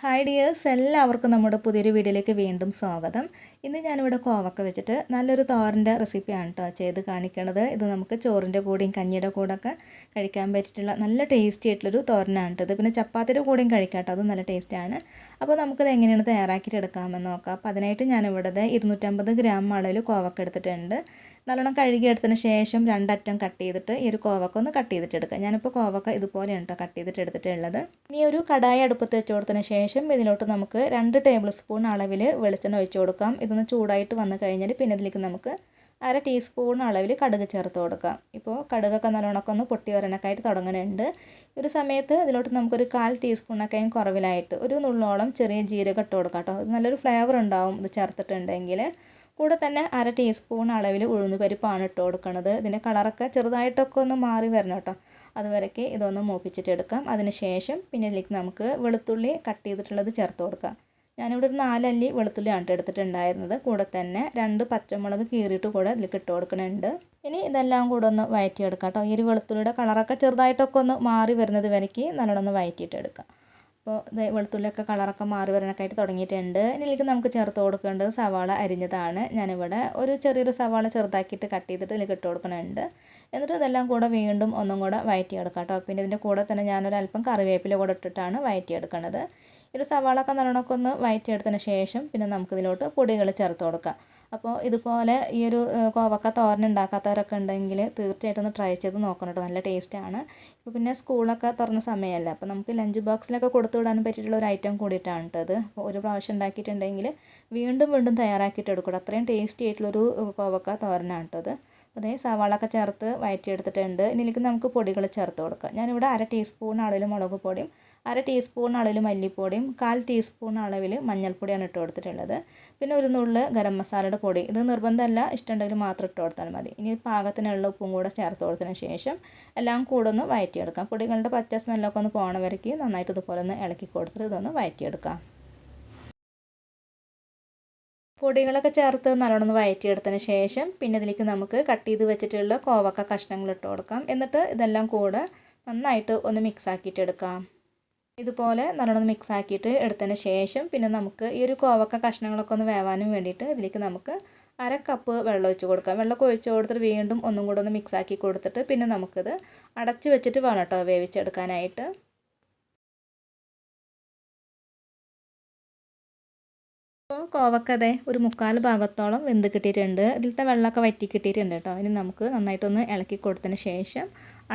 Hi dears എല്ലാവർക്കും നമ്മുടെ പുതിയൊരു വീഡിയോയിലേക്ക് വീണ്ടും സ്വാഗതം. ഇന്ന് ഞാനിവിടെ കോവക്ക വെച്ചിട്ട് നല്ലൊരു തോരന്റെ റെസിപ്പിയാണ് കേട്ടോ ചെയ്ത് കാണിക്കണത്. ഇത് നമുക്ക് ചോറിന്റെ കൂടെയും കഞ്ഞിയുടെ കൂടെയൊക്കെ കഴിക്കാൻ പറ്റിയിട്ടുള്ള നല്ല ടേസ്റ്റി ആയിട്ടുള്ളൊരു തോരനാണ് ഇത്. പിന്നെ ചപ്പാത്തിയുടെ കൂടെയും കഴിക്കാം കേട്ടോ അത് നല്ല ടേസ്റ്റാണ് അപ്പോൾ നമുക്കിത് എങ്ങനെയാണ് തയ്യാറാക്കിയിട്ട് എടുക്കാമെന്ന് നോക്കാം. അപ്പോൾ അതിനായിട്ട് ഞാനിവിടെ ഇരുന്നൂറ്റമ്പത് ഗ്രാം അളവിൽ കോവക്ക എടുത്തിട്ടുണ്ട്. നല്ലോണം കഴുകിയെടുത്തതിന് ശേഷം രണ്ടറ്റം കട്ട് ചെയ്തിട്ട് ഈ ഒരു കോവക്ക ഒന്ന് കട്ട് ചെയ്തിട്ട് എടുക്കുക ഞാനിപ്പോൾ കോവക്ക ഇതുപോലെയാണ് കേട്ടോ കട്ട് ചെയ്തിട്ട് എടുത്തിട്ടുള്ളത്. ഇനി ഒരു കടായി അടുപ്പത്ത് വെച്ച് കൊടുത്തതിന് ശേഷം ഇതിലോട്ട് നമുക്ക് രണ്ട് ടേബിൾ സ്പൂൺ അളവിൽ വെളിച്ചെണ്ണ ഒഴിച്ചു കൊടുക്കാം. ഇതൊന്ന് ചൂടായിട്ട് വന്നു കഴിഞ്ഞാൽ പിന്നെ ഇതിലേക്ക് നമുക്ക് അര ടീസ്പൂൺ അളവിൽ കടുക് ചേർത്ത് കൊടുക്കാം. ഇപ്പോൾ കടുകൊക്കെ നല്ലോണമൊക്കെ ഒന്ന് പൊട്ടി വരാനൊക്കെയായിട്ട് തുടങ്ങുന്നുണ്ട്. ഒരു സമയത്ത് ഇതിലോട്ട് നമുക്കൊരു കാൽ ടീസ്പൂണൊക്കെ കുറവിലായിട്ട് ഒരു നുള്ളോളം ചെറിയ ജീരകം ഇട്ട് കൊടുക്കാം കേട്ടോ. നല്ലൊരു ഫ്ലേവർ ഉണ്ടാവും ഇത് ചേർത്തിട്ടുണ്ടെങ്കിൽ. കൂടെ തന്നെ അര ടീസ്പൂൺ അളവിൽ ഉഴുന്ന് പരിപ്പാണ് ഇട്ട് കൊടുക്കുന്നത് ഇതിന്റെ കളറൊക്കെ ചെറുതായിട്ടൊക്കെ ഒന്ന് മാറി വരണം കേട്ടോ. അതുവരയ്ക്ക് ഇതൊന്ന് മൂപ്പിച്ചിട്ട് എടുക്കാം അതിന് ശേഷം പിന്നെ ഇതിലേക്ക് നമുക്ക് വെളുത്തുള്ളി കട്ട് ചെയ്തിട്ടുള്ളത് ചേർത്ത് കൊടുക്കാം. ഞാനിവിടെ ഒരു നാലല്ലി വെളുത്തുള്ളിയാണ് എടുത്തിട്ടുണ്ടായിരുന്നത്. കൂടെ തന്നെ രണ്ട് പച്ചമുളക് കീറിയിട്ട് കൂടെ ഇതിലേക്ക് ഇട്ട് കൊടുക്കുന്നുണ്ട്. ഇനി ഇതെല്ലാം കൂടെ ഒന്ന് വയറ്റിയെടുക്കാം കേട്ടോ. ഈ ഒരു വെളുത്തുള്ളിയുടെ കളറൊക്കെ ചെറുതായിട്ടൊക്കെ ഒന്ന് മാറി വരുന്നത് വരയ്ക്ക് നല്ലോണം ഒന്ന് വയറ്റിയിട്ട് എടുക്കാം അപ്പോൾ വെളുത്തുള്ളിയൊക്കെ കളറൊക്കെ മാറി വരാനൊക്കെ ആയിട്ട് തുടങ്ങിയിട്ടുണ്ട്. ഇതിലേക്ക് നമുക്ക് ചേർത്ത് കൊടുക്കേണ്ടത് സവാള അരിഞ്ഞതാണ്. ഞാനിവിടെ ഒരു ചെറിയൊരു സവാള ചെറുതാക്കിയിട്ട് കട്ട് ചെയ്തിട്ട് ഇതിലേക്ക് ഇട്ട് കൊടുക്കുന്നുണ്ട്. എന്നിട്ട് ഇതെല്ലാം കൂടെ വീണ്ടും ഒന്നും കൂടെ വയറ്റിയെടുക്കാം കേട്ടോ. പിന്നെ ഇതിന്റെ കൂടെ തന്നെ ഞാനൊരല്പം കറിവേപ്പില കൂടെ ഇട്ടിട്ടാണ് വയറ്റിയെടുക്കുന്നത് ഒരു സവാളൊക്കെ നല്ലോണമൊക്കെ ഒന്ന് വയറ്റിയെടുത്തതിന് ശേഷം പിന്നെ നമുക്കിതിലോട്ട് പൊടികൾ ചേർത്ത് കൊടുക്കാം. അപ്പോൾ ഇതുപോലെ ഈ ഒരു കോവക്ക തോരൻ ഉണ്ടാക്കാത്തവരൊക്കെ ഉണ്ടെങ്കിൽ തീർച്ചയായിട്ടും ഒന്ന് ട്രൈ ചെയ്ത് നോക്കണം കേട്ടോ നല്ല ടേസ്റ്റാണ് ഇപ്പോൾ പിന്നെ സ്കൂളൊക്കെ തുറന്ന സമയമല്ല അപ്പോൾ നമുക്ക് ലഞ്ച് ബോക്സിലൊക്കെ കൊടുത്തു വിടാനും പറ്റിയിട്ടുള്ള ഒരു ഐറ്റം കൂടിയിട്ടാണ് കേട്ടോ അത് അപ്പോൾ ഒരു പ്രാവശ്യം ഉണ്ടാക്കിയിട്ടുണ്ടെങ്കിൽ വീണ്ടും വീണ്ടും തയ്യാറാക്കിയിട്ട് എടുക്കണം. അത്രയും ടേസ്റ്റി ആയിട്ടുള്ളൊരു കോവക്ക തോരനാണ് അത് അതേ സവാളൊക്കെ ചേർത്ത് വയറ്റിയെടുത്തിട്ടുണ്ട്. ഇതിലേക്ക് നമുക്ക് പൊടികൾ ചേർത്ത് കൊടുക്കാം. ഞാനിവിടെ അര ടീസ്പൂൺ അളവിൽ മുളക് പൊടിയും അര ടീസ്പൂൺ അളവിൽ മല്ലിപ്പൊടിയും കാൽ ടീസ്പൂൺ അളവിൽ മഞ്ഞൾപ്പൊടിയാണ് ഇട്ട് കൊടുത്തിട്ടുള്ളത്. പിന്നെ ഒരു നുള്ള് ഗരം മസാലയുടെ പൊടി. ഇത് നിർബന്ധമല്ല ഇഷ്ടമുണ്ടെങ്കിൽ മാത്രം ഇട്ട് കൊടുത്താൽ മതി. ഇനി പാകത്തിനുള്ള ഉപ്പും കൂടെ ചേർത്ത് കൊടുത്തതിന് ശേഷം എല്ലാം കൂടെ ഒന്ന് വയറ്റിയെടുക്കാം. പൊടികളുടെ പച്ച സ്മെല്ലൊക്കെ ഒന്ന് പോകണ വരയ്ക്ക് നന്നായിട്ട് ഇതുപോലെ ഒന്ന് ഇളക്കി കൊടുത്തിട്ട് ഇതൊന്ന് വയറ്റിയെടുക്കാം. പൊടികളൊക്കെ ചേർത്ത് നല്ലോണം വയറ്റിയെടുത്തതിന് ശേഷം പിന്നെ ഇതിലേക്ക് നമുക്ക് കട്ട് ചെയ്ത് വെച്ചിട്ടുള്ള കോവക്ക കഷ്ണങ്ങൾ ഇട്ട് കൊടുക്കാം. എന്നിട്ട് ഇതെല്ലാം കൂടെ നന്നായിട്ട് ഒന്ന് മിക്സ് ആക്കിയിട്ട് എടുക്കാം. ഇതുപോലെ നല്ലോണം മിക്സ് ആക്കിയിട്ട് എടുത്തതിന് ശേഷം പിന്നെ നമുക്ക് ഈ ഒരു കോവക്ക കഷ്ണങ്ങളൊക്കെ ഒന്ന് വേവാനും വേണ്ടിയിട്ട് ഇതിലേക്ക് നമുക്ക് അര കപ്പ് വെള്ളം ഒഴിച്ച് കൊടുക്കാം. വെള്ളം ഒഴിച്ച് കൊടുത്തിട്ട് വീണ്ടും ഒന്നും കൂടെ ഒന്ന് മിക്സ് ആക്കി കൊടുത്തിട്ട് പിന്നെ നമുക്കിത് അടച്ച് വെച്ചിട്ട് വേണം കേട്ടോ വേവിച്ചെടുക്കാനായിട്ട്. കോവക്ക കോവക്കതെ ഒരു മുക്കാൽ ഭാഗത്തോളം വെന്ത് കിട്ടിയിട്ടുണ്ട്. ഇതിലത്തെ വെള്ളമൊക്കെ വറ്റി കിട്ടിയിട്ടുണ്ട് കേട്ടോ ഇനി നമുക്ക് നന്നായിട്ടൊന്ന് ഇളക്കി കൊടുത്തതിന് ശേഷം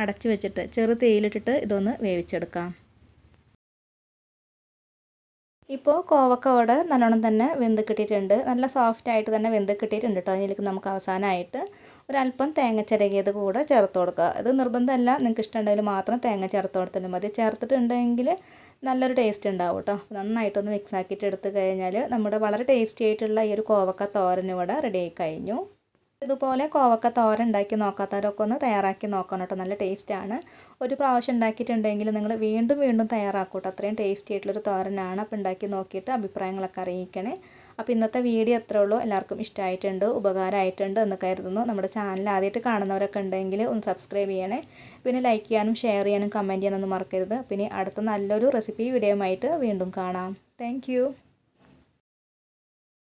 അടച്ച് വെച്ചിട്ട് ചെറു തേയിലിട്ടിട്ട് ഇതൊന്ന് വേവിച്ചെടുക്കാം. ഇപ്പോൾ കോവക്ക അവിടെ നല്ലോണം തന്നെ വെന്ത് കിട്ടിയിട്ടുണ്ട് നല്ല സോഫ്റ്റ് ആയിട്ട് തന്നെ വെന്ത് കിട്ടിയിട്ടുണ്ട് കേട്ടോ അതിലേക്ക് നമുക്ക് അവസാനമായിട്ട് ഒരല്പം തേങ്ങ ചിരകിയത് കൂടെ ചേർത്ത് കൊടുക്കുക. ഇത് നിർബന്ധമല്ല. നിങ്ങൾക്ക് ഇഷ്ടമുണ്ടെങ്കിൽ മാത്രം തേങ്ങ ചേർത്ത് കൊടുത്താലും മതി. ചേർത്തിട്ടുണ്ടെങ്കിൽ നല്ലൊരു ടേസ്റ്റ് ഉണ്ടാവും കേട്ടോ നന്നായിട്ടൊന്ന് മിക്സ് ആക്കിയിട്ട് എടുത്ത് കഴിഞ്ഞാൽ നമ്മുടെ വളരെ ടേസ്റ്റി ആയിട്ടുള്ള ഈ ഒരു കോവക്ക തോരൻ ഇവിടെ റെഡി ആയി കഴിഞ്ഞു. ഇതുപോലെ കോവക്ക തോര ഉണ്ടാക്കി നോക്കാത്തവരൊക്കെ ഒന്ന് തയ്യാറാക്കി നോക്കണം കേട്ടോ. നല്ല ടേസ്റ്റാണ് ഒരു പ്രാവശ്യം ഉണ്ടാക്കിയിട്ടുണ്ടെങ്കിൽ നിങ്ങൾ വീണ്ടും വീണ്ടും തയ്യാറാക്കൂട്ടോ. അത്രയും ടേസ്റ്റി ആയിട്ടുള്ളൊരു തോരനാണ്. അപ്പോൾ ഉണ്ടാക്കി നോക്കിയിട്ട് അഭിപ്രായങ്ങളൊക്കെ അറിയിക്കണേ. അപ്പോൾ ഇന്നത്തെ വീഡിയോ എത്ര ഉള്ളൂ. എല്ലാവർക്കും ഇഷ്ടമായിട്ടുണ്ട് ഉപകാരമായിട്ടുണ്ട് എന്ന് കരുതുന്നു. നമ്മുടെ ചാനൽ ആദ്യമായിട്ട് കാണുന്നവരൊക്കെ ഉണ്ടെങ്കിൽ ഒന്ന് സബ്സ്ക്രൈബ് ചെയ്യണേ. പിന്നെ ലൈക്ക് ചെയ്യാനും ഷെയർ ചെയ്യാനും കമന്റ് ചെയ്യാനൊന്നും മറക്കരുത്. പിന്നെ അടുത്ത നല്ലൊരു റെസിപ്പി വീഡിയോ ആയിട്ട് വീണ്ടും കാണാം. താങ്ക്